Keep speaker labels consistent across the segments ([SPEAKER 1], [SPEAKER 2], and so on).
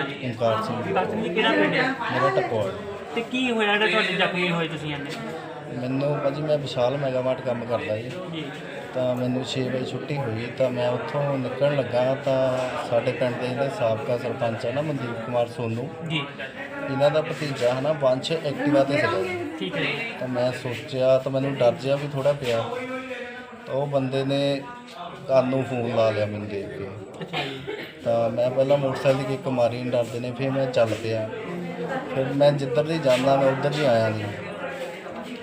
[SPEAKER 1] ਓਮਕਾਰ ਸਿੰਘ
[SPEAKER 2] ਓਮਕਾਰ ਸਿੰਘ ਜੀ ਕਿਹੜਾ ਪਿੰਡ ਹੈ?
[SPEAKER 1] ਮੇਰਾ ਟਕੋਲ
[SPEAKER 2] ਤੇ ਕੀ ਹੋਇਆ ਜਿਹੜਾ ਤੁਹਾਡੇ ਜ਼ਖਮੀ ਹੋਏ ਤੁਸੀਂ ਇੰਨੇ
[SPEAKER 1] ਮੈਨੂੰ ਭਾਜੀ ਮੈਂ ਵਿਸ਼ਾਲ ਮੈਗਾਮਾਰਟ ਕੰਮ ਕਰਦਾ ਜੀ।
[SPEAKER 2] ਜੀ।
[SPEAKER 1] ਤਾਂ ਮੈਨੂੰ 6 ਵਜੇ ਛੁੱਟੀ ਹੋਈ ਤਾਂ ਮੈਂ ਉੱਥੋਂ ਨਿਕਲਣ ਲੱਗਾ ਤਾਂ ਸਾਡੇ ਪਿੰਡ ਦੇ ਜਿਹੜੇ ਸਾਬਕਾ ਸਰਪੰਚ ਹੈ ਨਾ ਮਨਦੀਪ ਕੁਮਾਰ ਸੋਨੂ
[SPEAKER 2] ਜੀ।
[SPEAKER 1] ਇਹਨਾਂ ਦਾ ਭਤੀਜਾ ਹੈ ਨਾ ਵੰਸ਼ ਐਕਟਿਵਾ ਤੇ ਸੀਗਾ। ਜੀ।
[SPEAKER 2] ਠੀਕ ਹੈ ਜੀ।
[SPEAKER 1] ਤਾਂ ਮੈਂ ਸੋਚਿਆ ਤਾਂ ਮੈਨੂੰ ਡਰ ਜਿਹਾ ਵੀ ਥੋੜਾ ਪਿਆ। ਤਾਂ ਉਹ ਬੰਦੇ ਨੇ ਕੰਨ ਨੂੰ ਫੋਨ ਲਾ ਲਿਆ ਮੈਨੂੰ ਦੇਖ ਕੇ। ਤਾਂ ਮੈਂ ਪਹਿਲਾਂ ਮੋਟਰਸਾਈਕਲ ਦੀ ਕਿੱਕ ਮਾਰੀ ਨਹੀਂ ਡਰਦੇ ਨੇ ਫਿਰ ਮੈਂ ਚੱਲ ਪਿਆ। ਫਿਰ ਮੈਂ ਜਿੱਧਰ ਦੀ ਜਾਂਦਾ ਮੈਂ ਉੱਧਰ ਹੀ ਆਇਆ ਨਹੀਂ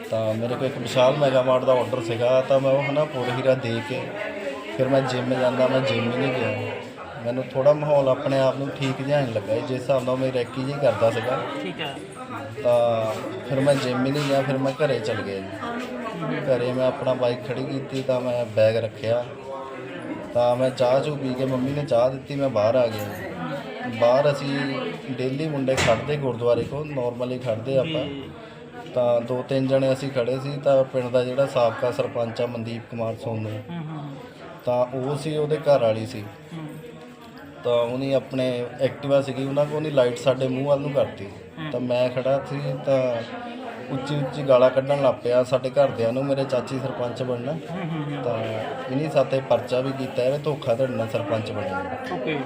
[SPEAKER 1] ਤਾਂ ਮੇਰੇ ਕੋਲ ਇੱਕ ਵਿਸ਼ਾਲ ਮੈਗਾਮਾਰਟ ਦਾ ਆਰਡਰ ਸੀਗਾ ਤਾਂ ਮੈਂ ਉਹ ਹਨਾ ਪੁਰ ਹੀਰਾ ਦੇ ਕੇ ਫਿਰ ਮੈਂ ਜਿਮ ਜਾਂਦਾ ਮੈਂ ਜਿਮ ਹੀ ਨਹੀਂ ਗਿਆ। ਮੈਨੂੰ ਥੋੜਾ ਮਾਹੌਲ ਆਪਣੇ ਆਪ ਨੂੰ ਠੀਕ ਜਿਹਾ ਨਹੀਂ ਲੱਗਾ ਜਿਸ ਹਿਸਾਬ ਨਾਲ ਮੈਂ ਰੈਕੀ ਜੀ ਕਰਦਾ ਸੀਗਾ।
[SPEAKER 2] ਠੀਕ ਹੈ
[SPEAKER 1] ਤਾਂ ਫਿਰ ਮੈਂ ਜਿਮ ਹੀ ਨਹੀਂ ਗਿਆ ਫਿਰ ਮੈਂ ਘਰੇ ਚਲ ਗਿਆ ਜੀ। ਘਰੇ ਮੈਂ ਆਪਣਾ ਬਾਈਕ ਖੜੀ ਕੀਤੀ ਤਾਂ ਮੈਂ ਬੈਗ ਰੱਖਿਆ। ਤਾਂ ਮੈਂ ਚਾਹ ਚੂ ਪੀ ਕੇ ਮੰਮੀ ਨੇ ਚਾਹ ਦਿੱਤੀ ਮੈਂ ਬਾਹਰ ਆ ਗਿਆ। ਬਾਹਰ ਅਸੀਂ ਡੇਲੀ ਮੁੰਡੇ ਖੜਦੇ ਗੁਰਦੁਆਰੇ ਕੋਲ ਨਾਰਮਲੀ ਖੜਦੇ ਆਪਾਂ। ਤਾਂ ਦੋ ਤਿੰਨ ਜਣੇ ਅਸੀਂ ਖੜੇ ਸੀ ਤਾਂ ਪਿੰਡ ਦਾ ਜਿਹੜਾ ਸਾਬਕਾ ਸਰਪੰਚ ਆ ਮਨਦੀਪ ਕੁਮਾਰ ਸੋਨੂ ਤਾਂ ਉਹ ਸੀ ਉਹਦੇ ਘਰ ਵਾਲੀ ਸੀ ਤਾਂ ਉਹਨੇ ਆਪਣੇ ਐਕਟਿਵਾ ਸੀਗੀ ਉਹਨਾਂ ਕੋਲ ਉਹਨੇ ਲਾਈਟ ਸਾਡੇ ਮੂੰਹ ਵੱਲ ਨੂੰ ਕਰਤੀ। ਤਾਂ ਮੈਂ ਖੜਾ ਸੀ ਤਾਂ ਉੱਚੀ ਉੱਚੀ ਗਾਲਾਂ ਕੱਢਣ ਲੱਗ ਪਿਆ। ਸਾਡੇ ਘਰਦਿਆਂ ਨੂੰ ਮੇਰੇ ਚਾਚੀ ਸਰਪੰਚ ਬਣਨਾ। ਤਾਂ ਇਨੀ ਸਾਤੇ ਪਰਚਾ ਵੀ ਕੀਤਾ ਇਹਨੇ ਧੋਖਾ ਨਾਲ ਸਰਪੰਚ ਬਣਨਾ।
[SPEAKER 2] ਓਕੇ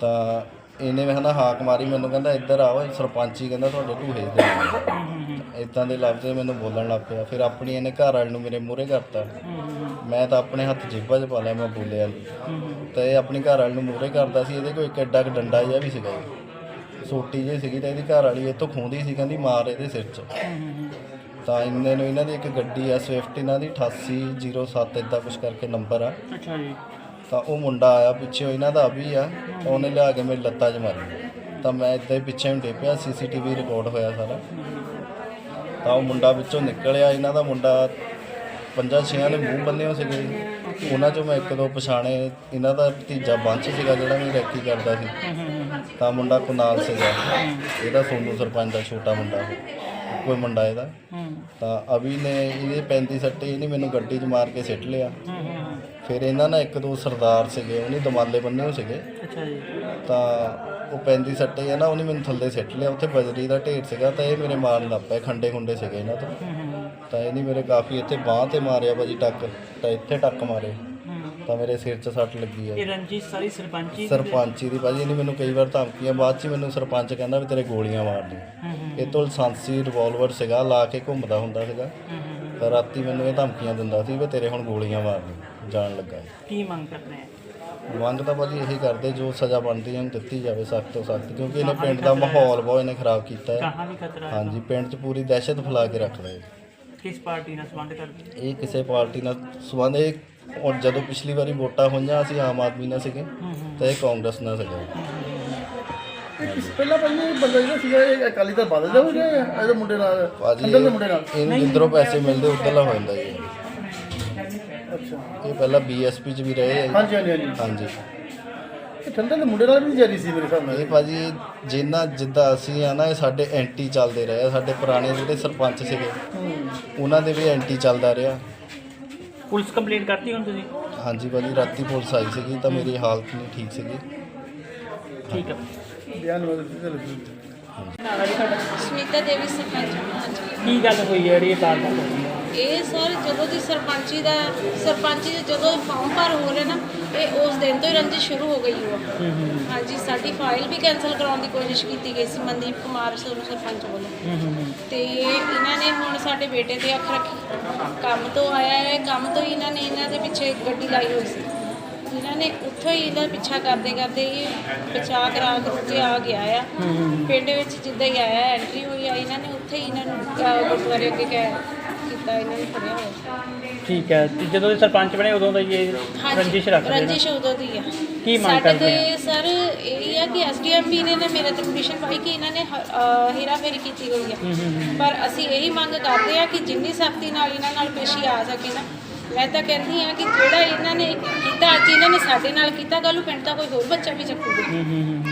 [SPEAKER 1] ਤਾਂ ਇਹਨੇ ਮੈਂ ਹਨਾ ਹਾਕ ਮਾਰੀ ਮੈਨੂੰ ਕਹਿੰਦਾ ਇੱਧਰ ਆਓ ਸਰਪੰਚ ਹੀ ਕਹਿੰਦਾ ਤੁਹਾਡੇ ਢੂਹੇ ਦੇ ਇਦਾਂ ਦੇ ਲਫ਼ਜ਼ ਮੈਨੂੰ ਬੋਲਣ ਲੱਗ ਪਿਆ। ਫਿਰ ਆਪਣੀ ਇਹਨੇ ਘਰ ਵਾਲੇ ਨੂੰ ਮੇਰੇ ਮੂਹਰੇ ਕਰਤਾ। ਮੈਂ ਤਾਂ ਆਪਣੇ ਹੱਥ ਜੇਬਾਂ 'ਚ ਪਾ ਲਿਆ ਮੈਂ ਬੋਲਿਆ ਨਹੀਂ ਤਾਂ ਇਹ ਆਪਣੀ ਘਰ ਵਾਲੀ ਨੂੰ ਮੂਹਰੇ ਕਰਦਾ ਸੀ ਇਹਦੇ ਕੋਲ ਇੱਕ ਐਡਾ ਕੁ ਡੰਡਾ ਜਿਹਾ ਵੀ ਸੀਗਾ। ਸੋਟੀ ਜਿਹੀ ਸੀਗੀ ਤਾਂ ਇਹਦੀ ਘਰ ਵਾਲੀ ਇਹ ਤੋਂ ਖੂੰਦੀ ਸੀ ਕਹਿੰਦੀ ਮਾਰ ਇਹਦੇ ਸਿਰ 'ਚ। ਤਾਂ ਇੰਨੇ ਨੂੰ ਇਹਨਾਂ ਦੀ ਇੱਕ ਗੱਡੀ ਆ ਸਵਿਫਟ ਇਹਨਾਂ ਦੀ 8807 ਇਦਾਂ ਕੁਝ ਕਰਕੇ ਨੰਬਰ ਆ।
[SPEAKER 2] ਅੱਛਾ ਜੀ।
[SPEAKER 1] ਤਾਂ ਉਹ ਮੁੰਡਾ ਆਇਆ ਪਿੱਛੇ ਇਹਨਾਂ ਦਾ ਵੀ ਆ ਉਹਨੇ ਲਿਆ ਕੇ ਮੇਰੀ ਲੱਤਾਂ 'ਚ ਮਾਰੀ। ਤਾਂ ਮੈਂ ਇਦਾਂ ਹੀ ਪਿੱਛੇ ਨੂੰ ਡੇਪਿਆ ਸੀਸੀਟੀਵੀ ਰਿਕਾਰਡ ਹੋਇਆ ਸਾਰਾ। ਤਾਂ ਉਹ ਮੁੰਡਾ ਵਿੱਚੋਂ ਨਿਕਲਿਆ ਇਹਨਾਂ ਦਾ ਮੁੰਡਾ ਪੰਜਾਂ ਛੇਆਂ ਦੇ ਮੂੰਹ ਬੰਨੇ ਹੋ ਸੀਗੇ। ਉਹਨਾਂ ਚੋਂ ਮੈਂ ਇੱਕ ਦੋ ਪਛਾਣੇ ਇਹਨਾਂ ਦਾ ਭਤੀਜਾ ਬੰਚ ਸੀਗਾ ਜਿਹੜਾ ਵੀ ਰੈਕੀ ਕਰਦਾ ਸੀ। ਤਾਂ ਮੁੰਡਾ ਕੁਨਾਲ ਸੀਗਾ। ਇਹਦਾ ਸੋਨੂ ਸਰਪੰਚ ਦਾ ਛੋਟਾ ਮੁੰਡਾ ਉਹ ਕੋਈ ਮੁੰਡਾ ਇਹਦਾ। ਤਾਂ ਅਭੀ ਨੇ ਇਹਦੇ 35 ਸੱਟੇ ਇਹਨੇ ਮੈਨੂੰ ਗੱਡੀ 'ਚ ਮਾਰ ਕੇ ਸਿੱਟ ਲਿਆ। ਫਿਰ ਇਹਨਾਂ ਨਾਲ ਇੱਕ ਦੋ ਸਰਦਾਰ ਸੀਗੇ ਉਹਨੇ ਦਮਾਲੇ ਬੰਨੇ ਹੋ ਸੀਗੇ।
[SPEAKER 2] ਅੱਛਾ ਜੀ।
[SPEAKER 1] ਤਾਂ ਉਹ ਪੈਂਦੀ ਸੱਟੇ ਆ ਨਾ ਉਹਨੇ ਮੈਨੂੰ ਥੱਲੇ ਸਿੱਟ ਲਿਆ। ਉੱਥੇ ਬਜਰੀ ਦਾ ਢੇਰ ਸੀਗਾ ਤਾਂ ਇਹ ਮੇਰੇ ਮਾਰਨ ਲੱਗ ਪਏ ਖੰਡੇ ਖੁੰਡੇ ਸੀਗੇ ਇਹਨਾਂ ਤੋਂ। ਤਾਂ ਇਹਨੇ ਮੇਰੇ ਕਾਫੀ ਇੱਥੇ ਬਾਹ ਤੇ ਮਾਰਿਆ ਭਾਜੀ ਟੱਕ ਤਾਂ ਇੱਥੇ ਟੱਕ ਮਾਰੇ। ਤਾਂ ਮੇਰੇ ਸਿਰ 'ਚ ਸੱਟ ਲੱਗੀ ਆ।
[SPEAKER 2] ਇਹ ਰਣਜੀਤ ਸਾਰੀ ਸਰਪੰਚੀ
[SPEAKER 1] ਸਰਪੰਚੀ ਦੀ ਭਾਜੀ ਇਹਨੇ ਮੈਨੂੰ ਕਈ ਵਾਰ ਧਮਕੀਆਂ ਬਾਅਦ 'ਚ ਹੀ ਮੈਨੂੰ ਸਰਪੰਚ ਕਹਿੰਦਾ ਵੀ ਤੇਰੇ ਗੋਲੀਆਂ ਮਾਰ ਦੇ
[SPEAKER 2] ਹੂੰ ਹੂੰ।
[SPEAKER 1] ਇਹ ਤੋਂ ਲਾਇਸੈਂਸੀ ਰਿਵਾਲਵਰ ਸੀਗਾ ਲਾ ਕੇ ਘੁੰਮਦਾ ਹੁੰਦਾ ਸੀਗਾ।
[SPEAKER 2] ਹੂੰ ਹੂੰ
[SPEAKER 1] ਤਾਂ ਰਾਤੀ ਮੈਨੂੰ ਇਹ ਧਮਕੀਆਂ ਦਿੰਦਾ ਸੀ ਵੀ ਤੇਰੇ ਹੁਣ ਗੋਲੀਆਂ ਮਾਰ ਦੇ ਜਾਣ ਲੱਗਾ।
[SPEAKER 2] ਕੀ ਮੰਗ ਕਰਦੇ ਆ?
[SPEAKER 1] ਮੰਗ ਤਾਂ ਭਾਜੀ ਇਹੀ ਕਰਦੇ ਜੋ ਸਜ਼ਾ ਬਣਦੀ ਹੈ ਉਹਨੂੰ ਦਿੱਤੀ ਜਾਵੇ ਸਖਤ ਤੋਂ ਸਖਤ ਕਿਉਂਕਿ ਇਹਨੇ ਪਿੰਡ ਦਾ ਮਾਹੌਲ ਬਹੁਤ ਇਹਨੇ ਖਰਾਬ ਕੀਤਾ ਹੈ।
[SPEAKER 2] ਕਹਾਂ ਵੀ ਖਤਰਾ ਹੈ।
[SPEAKER 1] ਹਾਂਜੀ ਪਿੰਡ 'ਚ ਪੂਰੀ ਦਹਿਸ਼ਤ ਫੈਲਾ ਕੇ ਰੱਖਦਾ ਹੈ।
[SPEAKER 2] ਕਿਸ ਪਾਰਟੀ ਨਾਲ ਸੰਬੰਧ ਕਰਦੇ?
[SPEAKER 1] ਇਹ ਕਿਸੇ ਪਾਰਟੀ ਨਾਲ ਸੰਬੰਧ ਇਹ ਔਰ ਜਦੋਂ ਪਿਛਲੀ ਵਾਰੀ ਵੋਟਾਂ ਹੋਈਆਂ ਅਸੀਂ ਆਮ ਆਦਮੀ ਨਾਲ ਸੀਗੇ ਤੇ ਇਹ ਕਾਂਗਰਸ ਨਾਲ ਸੀਗੇ।
[SPEAKER 3] ਪਹਿਲਾਂ ਭਾਈ ਇਹ ਬੰਦਾ ਜਿਹੜਾ ਸੀਗਾ ਇਹ ਅਕਾਲੀ ਦਲ ਬਦਲ ਜਾ ਹੋ ਗਿਆ ਇਹਦੇ ਮੁੰਡੇ ਨਾਲ
[SPEAKER 1] ਭਾਜੀ
[SPEAKER 3] ਅੰਦਰ ਦੇ ਮੁੰਡੇ ਨਾਲ?
[SPEAKER 1] ਇਹਨੂੰ ਜਿੱਧਰੋਂ ਪੈਸੇ ਮਿਲਦੇ ਉੱਧਰਲਾ ਹੋ ਜਾਂਦਾ ਜੀ।
[SPEAKER 3] ਅੱਛਾ।
[SPEAKER 1] ਇਹ ਪਹਿਲਾਂ ਬੀਐਸਪੀ 'ਚ ਵੀ ਰਹੇ। ਆ ਜੀ।
[SPEAKER 3] ਹਾਂਜੀ ਹਾਂਜੀ ਹਾਂਜੀ।
[SPEAKER 1] ਹਾਂਜੀ।
[SPEAKER 3] ਇਹ ਠੰਡੇ ਦੇ ਮੁੰਡੇ ਨਾਲ ਵੀ ਜਾਰੀ ਸੀ ਮੇਰੇ ਹਿਸਾਬ ਨਾਲ?
[SPEAKER 1] ਇਹ ਭਾਜੀ ਜਿੰਨਾ ਜਿੱਦਾਂ ਅਸੀਂ ਆ ਨਾ ਇਹ ਸਾਡੇ ਐਂਟੀ ਚੱਲਦੇ ਰਹੇ ਆ। ਸਾਡੇ ਪੁਰਾਣੇ ਜਿਹੜੇ ਸਰਪੰਚ ਸੀਗੇ ਉਹਨਾਂ ਦੇ ਵੀ ਐਂਟੀ ਚੱਲਦਾ ਰਿਹਾ।
[SPEAKER 2] ਪੁਲਿਸ ਕੰਪਲੇਂਟ ਕਰਤੀ ਹੁਣ ਤੁਸੀਂ?
[SPEAKER 1] ਹਾਂਜੀ ਭਾਜੀ ਰਾਤੀ ਪੁਲਿਸ ਆਈ ਸੀਗੀ ਤਾਂ ਮੇਰੀ ਹਾਲਤ ਨਹੀਂ ਠੀਕ ਸੀਗੀ।
[SPEAKER 2] ਠੀਕ ਹੈ।
[SPEAKER 3] ਬਿਆਨ ਬਦਲ ਦਿੱਤੇ ਲੱਗੀ
[SPEAKER 2] ਨਾਲ ਆ ਜੀ ਤੁਹਾਡਾ
[SPEAKER 4] ਸੁਨੀਤਾ ਦੇਵੀ ਸਰਪੰਚ। ਹਾਂਜੀ
[SPEAKER 2] ਕੀ ਗੱਲ ਹੋਈ ਹੈ ਜਿਹੜੀ ਇਹ ਹੋਈ ਹੈ?
[SPEAKER 4] ਇਹ ਸਰ ਜਦੋਂ ਦੀ ਸਰਪੰਚੀ ਦਾ ਸਰਪੰਚੀ ਦੇ ਜਦੋਂ ਫਾਰਮ ਭਰ ਹੋ ਰਿਹਾ ਨਾ ਇਹ ਉਸ ਦਿਨ ਤੋਂ ਹੀ ਰੰਜਿਸ਼ ਸ਼ੁਰੂ ਹੋ ਗਈ ਉਹ
[SPEAKER 2] ਹੂੰ ਹੂੰ।
[SPEAKER 4] ਹਾਂਜੀ ਸਾਡੀ ਫਾਈਲ ਵੀ ਕੈਨਸਲ ਕਰਾਉਣ ਦੀ ਕੋਸ਼ਿਸ਼ ਕੀਤੀ ਗਈ ਸੀ ਮਨਦੀਪ ਕੁਮਾਰ ਸੋਨੂੰ ਸਰਪੰਚ ਵੱਲੋਂ।
[SPEAKER 2] ਹੂੰ ਹੂੰ ਹੂੰ।
[SPEAKER 4] ਤੇ ਇਹਨਾਂ ਨੇ ਹੁਣ ਸਾਡੇ ਬੇਟੇ ਤੇ ਅੱਖ ਰੱਖੀ। ਕੰਮ ਤੋਂ ਆਇਆ ਹੈ ਕੰਮ ਤੋਂ ਹੀ ਇਹਨਾਂ ਨੇ ਇਹਨਾਂ ਦੇ ਪਿੱਛੇ ਗੱਡੀ ਲਾਈ ਹੋਈ ਸੀ। ਇਹਨਾਂ ਨੇ ਉੱਥੋਂ ਹੀ ਇਹਦਾ ਪਿੱਛਾ ਕਰਦੇ ਕਰਦੇ ਇਹ ਬਚਾ ਕਰਾ ਕੇ ਆ ਗਿਆ ਆ। ਪਿੰਡ ਵਿੱਚ ਜਿੱਦਾਂ ਹੀ ਆਇਆ ਐਂਟਰੀ ਹੋਈ ਆ ਇਹਨਾਂ ਨੇ ਉੱਥੇ ਹੀ ਇਹਨਾਂ ਨੂੰ ਗੁਰਦੁਆਰੇ ਅੱਗੇ ਕਹਿ ਕੀਤਾ ਇਹਨਾਂ ਨੇ ਫੜਿਆ ਹੋਇਆ
[SPEAKER 2] ਠੀਕ ਹੈ ਤੇ ਜਦੋਂ ਦੇ ਸਰਪੰਚ ਬਣੇ ਉਦੋਂ ਦਾ ਹੀ ਇਹ ਰੰਜਿਸ਼ ਰੱਖਦੇ ਨੇ
[SPEAKER 4] ਰੰਜਿਸ਼ ਉਦੋਂ ਦੀ ਆ
[SPEAKER 2] ਕੀ ਮੰਗ
[SPEAKER 4] ਸਾਡੇ
[SPEAKER 2] ਕਰਦੇ
[SPEAKER 4] ਤੇ ਸਰ ਇਹ ਆ ਕਿ ਐਸਡੀਐਮ ਵੀ ਨੇ ਨਾ ਮੇਰੇ ਤੇ ਕੰਡੀਸ਼ਨ ਪਾਈ ਕਿ ਇਹਨਾਂ ਨੇ ਹ- ਅਹ, ਹੇਰਾਫੇਰੀ ਕੀਤੀ ਹੋਈ ਆ ਪਰ ਅਸੀਂ ਇਹੀ ਮੰਗ ਕਰਦੇ ਆ ਕਿ ਜਿੰਨੀ ਸਖਤੀ ਨਾਲ ਇਹਨਾਂ ਨਾਲ ਪੇਸ਼ੀ ਆ ਸਕੇ ਨਾ ਮੈਂ ਤਾਂ ਕਹਿੰਦੀ ਆ ਕਿ ਜਿਹੜਾ ਇਹਨਾਂ ਨੇ ਕੀਤਾ ਅੱਜ ਇਹਨਾਂ ਨੇ ਸਾਡੇ ਨਾਲ ਕੀਤਾ ਕੱਲ੍ਹ ਨੂੰ ਪਿੰਡ ਦਾ ਕੋਈ ਹੋਰ ਬੱਚਾ ਵੀ ਚੱਕੂਗਾ।
[SPEAKER 2] ਹੂੰ ਹੂੰ ਹੂੰ।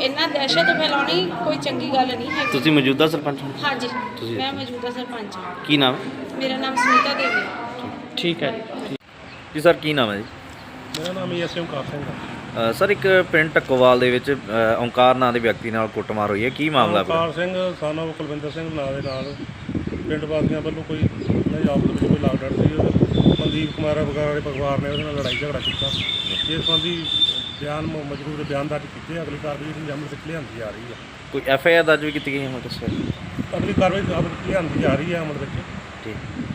[SPEAKER 4] ਇਹਨਾਂ ਦਹਿਸ਼ਤ ਫੈਲਾਉਣੀ ਕੋਈ ਚੰਗੀ ਗੱਲ ਨਹੀਂ ਹੈ
[SPEAKER 5] ਤੁਸੀਂ ਮੌਜੂਦਾ ਸਰਪੰਚ ਹੋ?
[SPEAKER 4] ਹਾਂਜੀ ਮੈਂ ਮੌਜੂਦਾ ਸਰਪੰਚ ਹਾਂ।
[SPEAKER 5] ਕੀ ਨਾਮ
[SPEAKER 4] ਮੇਰਾ ਨਾਮ ਸੁਨੀਤਾ ਦੇਵੀ ਹੈ।
[SPEAKER 2] ਠੀਕ ਹੈ। ਜੀ
[SPEAKER 5] ਸਰ ਕੀ ਨਾਮ ਹੈ ਜੀ?
[SPEAKER 6] ਮੇਰਾ ਨਾਮ ਯਸ ਓਮਕਾਰ ਸਿੰਘ ਹੈ।
[SPEAKER 5] ਅ, ਸਰ ਇੱਕ ਪਿੰਡ ਟੱਕੋਵਾਲ ਦੇ ਵਿੱਚ ਅ, ਓਂਕਾਰ ਨਾਂ ਦੇ ਵਿਅਕਤੀ ਨਾਲ ਕੁੱਟਮਾਰ ਹੋਈ ਹੈ। ਕੀ ਮਾਮਲਾ
[SPEAKER 6] ਕਾਰ ਸਿੰਘ ਸਾਨੋ ਕੁਲਵਿੰਦਰ ਸਿੰਘ ਨਾਂ ਦੇ ਨਾਲ ਪਿੰਡ ਵਾਸੀਆਂ ਵੱਲੋਂ ਕੋਈ ਨਹੀਂ ਆਪ ਦੇ ਵਿੱਚ ਕੋਈ ਲਾਗਡੜ ਸੀ ਉਹ ਮਨਦੀਪ ਕੁਮਾਰ ਵਗੈਰਾ ਦੇ ਪਰਿਵਾਰ ਨੇ ਉਹਦੇ ਨਾਲ ਲੜਾਈ ਝਗੜਾ ਕੀਤਾ। ਇਸ ਸੰਬੰਧੀ ਬਿਆਨ ਮਜਬੂਰ ਦੇ ਬਿਆਨ ਦਰਜ ਕੀਤੇ। ਅਗਲੀ ਕਾਰਵਾਈ ਜਿਹੜੀ ਅਮਲ ਵਿੱਚ ਲਿਆਂਦੀ ਜਾ ਰਹੀ ਹੈ
[SPEAKER 5] ਕੋਈ ਐਫ ਆਈ ਆਰ ਦਰਜ ਵੀ ਕੀਤੀ ਗਈ ਹੈ ਦੱਸਿਆ
[SPEAKER 6] ਅਗਲੀ ਕਾਰਵਾਈ ਅਮਲ ਲਿਆਂਦੀ ਜਾ ਰਹੀ ਹੈ ਅਮਲ ਵਿੱਚ।
[SPEAKER 5] ਠੀਕ।